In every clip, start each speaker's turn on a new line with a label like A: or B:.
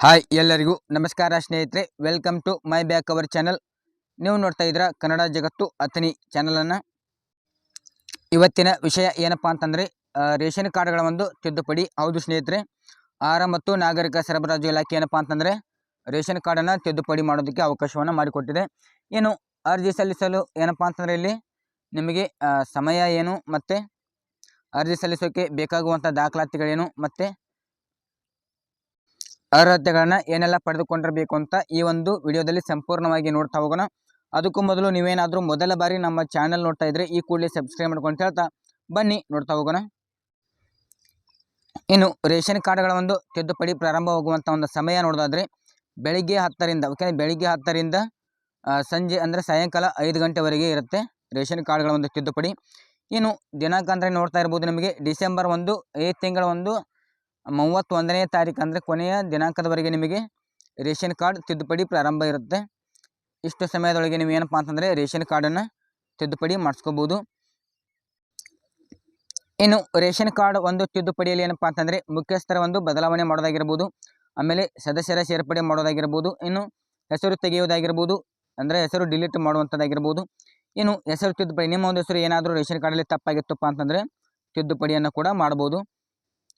A: Hi ಎಲ್ಲರಿಗೂ ನಮಸ್ಕಾರ ಸ್ನೇಹಿತರೆ welcome to my back our channel ನೀವು ನೋಡ್ತಾ ಇದ್ದೀರ ಕನ್ನಡ ಜಗತ್ತು ಅಥನಿ ಚಾನಲನ್ನು ಇವತ್ತಿನ ವಿಷಯ ಏನಪ್ಪ ಅಂತಂದರೆ ರೇಷನ್ ಕಾರ್ಡ್ಗಳ ಒಂದು ತಿದ್ದುಪಡಿ. ಹೌದು ಸ್ನೇಹಿತರೆ, ಆಹಾರ ಮತ್ತು ನಾಗರಿಕ ಸರಬರಾಜು ಇಲಾಖೆ ಏನಪ್ಪ ಅಂತಂದರೆ, ರೇಷನ್ ಕಾರ್ಡನ್ನು ತಿದ್ದುಪಡಿ ಮಾಡೋದಕ್ಕೆ ಅವಕಾಶವನ್ನು ಮಾಡಿಕೊಟ್ಟಿದೆ. ಏನು ಅರ್ಜಿ ಸಲ್ಲಿಸಲು ಏನಪ್ಪ ಅಂತಂದರೆ ಇಲ್ಲಿ ನಿಮಗೆ ಸಮಯ ಏನು, ಮತ್ತು ಅರ್ಜಿ ಸಲ್ಲಿಸೋಕ್ಕೆ ಬೇಕಾಗುವಂಥ ದಾಖಲಾತಿಗಳೇನು, ಮತ್ತು ಅರ್ಹತೆಗಳನ್ನ ಏನೆಲ್ಲ ಪಡೆದುಕೊಂಡಿರಬೇಕು ಅಂತ ಈ ಒಂದು ವಿಡಿಯೋದಲ್ಲಿ ಸಂಪೂರ್ಣವಾಗಿ ನೋಡ್ತಾ ಹೋಗೋಣ. ಅದಕ್ಕೂ ಮೊದಲು ನೀವೇನಾದರೂ ಮೊದಲ ಬಾರಿ ನಮ್ಮ ಚಾನಲ್ ನೋಡ್ತಾ ಇದ್ರೆ ಈ ಕೂಡಲೇ ಸಬ್ಸ್ಕ್ರೈಬ್ ಮಾಡ್ಕೊಂಡು ಹೇಳ್ತಾ ಬನ್ನಿ ನೋಡ್ತಾ ಹೋಗೋಣ. ಇನ್ನು ರೇಷನ್ ಕಾರ್ಡ್ಗಳ ಒಂದು ತಿದ್ದುಪಡಿ ಪ್ರಾರಂಭವಾಗುವಂಥ ಒಂದು ಸಮಯ ನೋಡೋದಾದ್ರೆ ಬೆಳಿಗ್ಗೆ ಹತ್ತರಿಂದ ಓಕೆ ಬೆಳಿಗ್ಗೆ ಹತ್ತರಿಂದ ಸಂಜೆ ಅಂದರೆ ಸಾಯಂಕಾಲ ಐದು ಗಂಟೆವರೆಗೆ ಇರುತ್ತೆ ರೇಷನ್ ಕಾರ್ಡ್ಗಳ ಒಂದು ತಿದ್ದುಪಡಿ. ಇನ್ನು ದಿನಾಂಕ ಅಂದರೆ ನೋಡ್ತಾ ಇರ್ಬೋದು ನಿಮಗೆ ಡಿಸೆಂಬರ್ ಒಂದು, ಈ ತಿಂಗಳ ಒಂದು ಮೂವತ್ತೊಂದನೇ ತಾರೀಕು ಅಂದರೆ ಕೊನೆಯ ದಿನಾಂಕದವರೆಗೆ ನಿಮಗೆ ರೇಷನ್ ಕಾರ್ಡ್ ತಿದ್ದುಪಡಿ ಪ್ರಾರಂಭ ಇರುತ್ತೆ. ಇಷ್ಟು ಸಮಯದೊಳಗೆ ನೀವು ಏನಪ್ಪಾ ಅಂತಂದರೆ ರೇಷನ್ ಕಾರ್ಡನ್ನು ತಿದ್ದುಪಡಿ ಮಾಡಿಸ್ಕೋಬೋದು. ಇನ್ನು ರೇಷನ್ ಕಾರ್ಡ್ ಒಂದು ತಿದ್ದುಪಡಿಯಲ್ಲಿ ಏನಪ್ಪ ಅಂತಂದರೆ ಮುಖ್ಯಸ್ಥರ ಒಂದು ಬದಲಾವಣೆ ಮಾಡೋದಾಗಿರ್ಬೋದು, ಆಮೇಲೆ ಸದಸ್ಯರ ಸೇರ್ಪಡೆ ಮಾಡೋದಾಗಿರ್ಬೋದು, ಇನ್ನು ಹೆಸರು ತೆಗೆಯೋದಾಗಿರ್ಬೋದು ಅಂದರೆ ಹೆಸರು ಡಿಲೀಟ್ ಮಾಡುವಂಥದ್ದಾಗಿರ್ಬೋದು. ಇನ್ನು ಹೆಸರು ತಿದ್ದುಪಡಿ, ನಿಮ್ಮ ಒಂದು ಹೆಸರು ಏನಾದರೂ ರೇಷನ್ ಕಾರ್ಡಲ್ಲಿ ತಪ್ಪಾಗಿತ್ತಪ್ಪ ಅಂತಂದರೆ ತಿದ್ದುಪಡಿಯನ್ನು ಕೂಡ ಮಾಡ್ಬೋದು.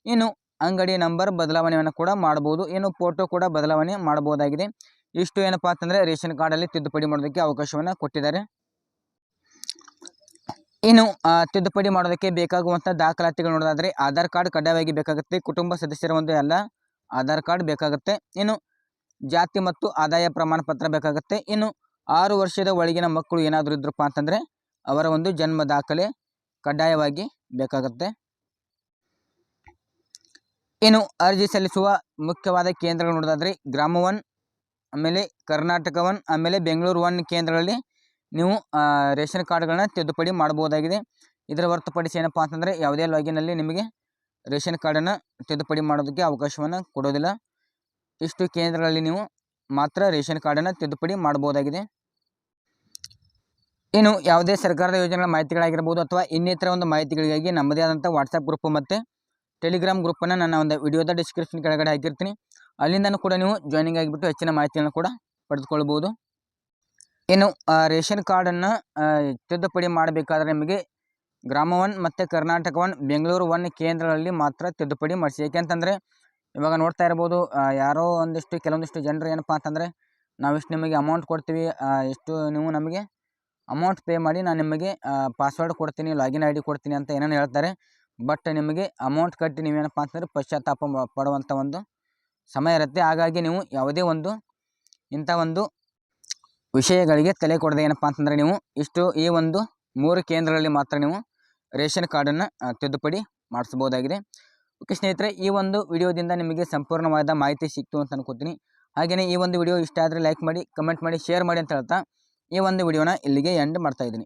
A: ಇನ್ನು ಅಂಗಡಿ ನಂಬರ್ ಬದಲಾವಣೆಯನ್ನು ಕೂಡ ಮಾಡ್ಬೋದು ಇನ್ನು ಫೋಟೋ ಕೂಡ ಬದಲಾವಣೆ ಮಾಡ್ಬೋದಾಗಿದೆ ಇಷ್ಟು ಏನಪ್ಪ ಅಂತಂದರೆ ರೇಷನ್ ಕಾರ್ಡಲ್ಲಿ ತಿದ್ದುಪಡಿ ಮಾಡೋದಕ್ಕೆ ಅವಕಾಶವನ್ನು ಕೊಟ್ಟಿದ್ದಾರೆ. ಇನ್ನು ತಿದ್ದುಪಡಿ ಮಾಡೋದಕ್ಕೆ ಬೇಕಾಗುವಂಥ ದಾಖಲಾತಿಗಳು ನೋಡೋದಾದರೆ ಆಧಾರ್ ಕಾರ್ಡ್ ಕಡ್ಡಾಯವಾಗಿ ಬೇಕಾಗುತ್ತೆ. ಕುಟುಂಬ ಸದಸ್ಯರ ಒಂದು ಎಲ್ಲ ಆಧಾರ್ ಕಾರ್ಡ್ ಬೇಕಾಗುತ್ತೆ. ಇನ್ನು, ಜಾತಿ ಮತ್ತು ಆದಾಯ ಪ್ರಮಾಣ ಪತ್ರ ಬೇಕಾಗುತ್ತೆ. ಇನ್ನು, ಆರು ವರ್ಷದ ಒಳಗಿನ ಮಕ್ಕಳು ಏನಾದರೂ ಇದ್ರಪ್ಪ ಅಂತಂದರೆ ಅವರ ಒಂದು ಜನ್ಮ ದಾಖಲೆ ಕಡ್ಡಾಯವಾಗಿ ಬೇಕಾಗುತ್ತೆ. ಇನ್ನು ಅರ್ಜಿ ಸಲ್ಲಿಸುವ ಮುಖ್ಯವಾದ ಕೇಂದ್ರಗಳು ನೋಡೋದಾದ್ರೆ ಗ್ರಾಮ ಒನ್ ಆಮೇಲೆ ಕರ್ನಾಟಕ ಒನ್ ಆಮೇಲೆ ಬೆಂಗಳೂರು ಒನ್ ಕೇಂದ್ರಗಳಲ್ಲಿ ನೀವು ರೇಷನ್ ಕಾರ್ಡ್ಗಳನ್ನ ತಿದ್ದುಪಡಿ ಮಾಡ್ಬೋದಾಗಿದೆ ಇದರ ಹೊರತುಪಡಿಸಿ ಏನಪ್ಪ ಅಂತಂದರೆ ಯಾವುದೇ ಲಾಗಿನಲ್ಲಿ ನಿಮಗೆ ರೇಷನ್ ಕಾರ್ಡನ್ನು ತಿದ್ದುಪಡಿ ಮಾಡೋದಕ್ಕೆ ಅವಕಾಶವನ್ನು ಕೊಡೋದಿಲ್ಲ. ಇಷ್ಟು ಕೇಂದ್ರಗಳಲ್ಲಿ ನೀವು ಮಾತ್ರ ರೇಷನ್ ಕಾರ್ಡನ್ನು ತಿದ್ದುಪಡಿ ಮಾಡ್ಬೋದಾಗಿದೆ ಇನ್ನು ಯಾವುದೇ ಸರ್ಕಾರದ ಯೋಜನೆಗಳ ಮಾಹಿತಿಗಳಾಗಿರ್ಬೋದು ಅಥವಾ ಇನ್ನಿತರ ಒಂದು ಮಾಹಿತಿಗಳಿಗಾಗಿ ನಮ್ಮದೇ ಆದಂಥ ವಾಟ್ಸಪ್ ಗ್ರೂಪ್ ಮತ್ತು ಟೆಲಿಗ್ರಾಮ್ ಗ್ರೂಪನ್ನು ನನ್ನ ಒಂದು ವಿಡಿಯೋದ ಡಿಸ್ಕ್ರಿಪ್ಷನ್ ಕೆಳಗಡೆ ಹಾಕಿರ್ತೀನಿ. ಅಲ್ಲಿಂದನೂ ಕೂಡ ನೀವು ಜಾಯ್ನಿಂಗ್ ಆಗಿಬಿಟ್ಟು ಹೆಚ್ಚಿನ ಮಾಹಿತಿಯನ್ನು ಕೂಡ ಪಡೆದುಕೊಳ್ಬೋದು ಇನ್ನು ರೇಷನ್ ಕಾರ್ಡನ್ನು ತಿದ್ದುಪಡಿ ಮಾಡಬೇಕಾದ್ರೆ ನಿಮಗೆ ಗ್ರಾಮ ಒನ್ ಮತ್ತು ಕರ್ನಾಟಕ ಒನ್ ಬೆಂಗಳೂರು ಒನ್ ಕೇಂದ್ರಗಳಲ್ಲಿ ಮಾತ್ರ ತಿದ್ದುಪಡಿ ಮಾಡಿಸಿ. ಏಕೆಂತಂದರೆ ಇವಾಗ ನೋಡ್ತಾ ಇರ್ಬೋದು ಯಾರೋ ಒಂದಿಷ್ಟು, ಕೆಲವೊಂದಿಷ್ಟು ಜನರು ಏನಪ್ಪ ಅಂತಂದರೆ, ನಾವಿಷ್ಟು ನಿಮಗೆ ಅಮೌಂಟ್ ಕೊಡ್ತೀವಿ ಎಷ್ಟು ನೀವು ನಮಗೆ ಅಮೌಂಟ್ ಪೇ ಮಾಡಿ ನಾನು ನಿಮಗೆ ಪಾಸ್ವರ್ಡ್ ಕೊಡ್ತೀನಿ ಲಾಗಿನ್ ಐ ಕೊಡ್ತೀನಿ ಅಂತ ಏನೇನು ಹೇಳ್ತಾರೆ. ಬಟ್ ನಿಮಗೆ ಅಮೌಂಟ್ ಕಟ್ಟಿ ನೀವೇನಪ್ಪ ಅಂತಂದರೆ ಪಶ್ಚಾತ್ತಾಪ ಪಡುವಂಥ ಒಂದು ಸಮಯ ಇರುತ್ತೆ. ಹಾಗಾಗಿ ನೀವು ಯಾವುದೇ ಒಂದು ಇಂಥ ಒಂದು ವಿಷಯಗಳಿಗೆ ತಲೆ ಕೊಡದೆ ಏನಪ್ಪ ಅಂತಂದರೆ ನೀವು ಇಷ್ಟು ಈ ಒಂದು ಮೂರು ಕೇಂದ್ರಗಳಲ್ಲಿ ಮಾತ್ರ ನೀವು ರೇಷನ್ ಕಾರ್ಡನ್ನು ತಿದ್ದುಪಡಿ ಮಾಡಿಸ್ಬೋದಾಗಿದೆ ಓಕೆ ಸ್ನೇಹಿತರೆ, ಈ ಒಂದು ವಿಡಿಯೋದಿಂದ ನಿಮಗೆ ಸಂಪೂರ್ಣವಾದ ಮಾಹಿತಿ ಸಿಕ್ತು ಅಂತ ಅನ್ಕೋತೀನಿ. ಹಾಗೆಯೇ ಈ ಒಂದು ವಿಡಿಯೋ ಇಷ್ಟ ಆದರೆ ಲೈಕ್ ಮಾಡಿ ಕಮೆಂಟ್ ಮಾಡಿ ಶೇರ್ ಮಾಡಿ ಅಂತ ಹೇಳ್ತಾ ಈ ಒಂದು ವಿಡಿಯೋನ ಇಲ್ಲಿಗೆ ಎಂಡ್ ಮಾಡ್ತಾ ಇದ್ದೀನಿ.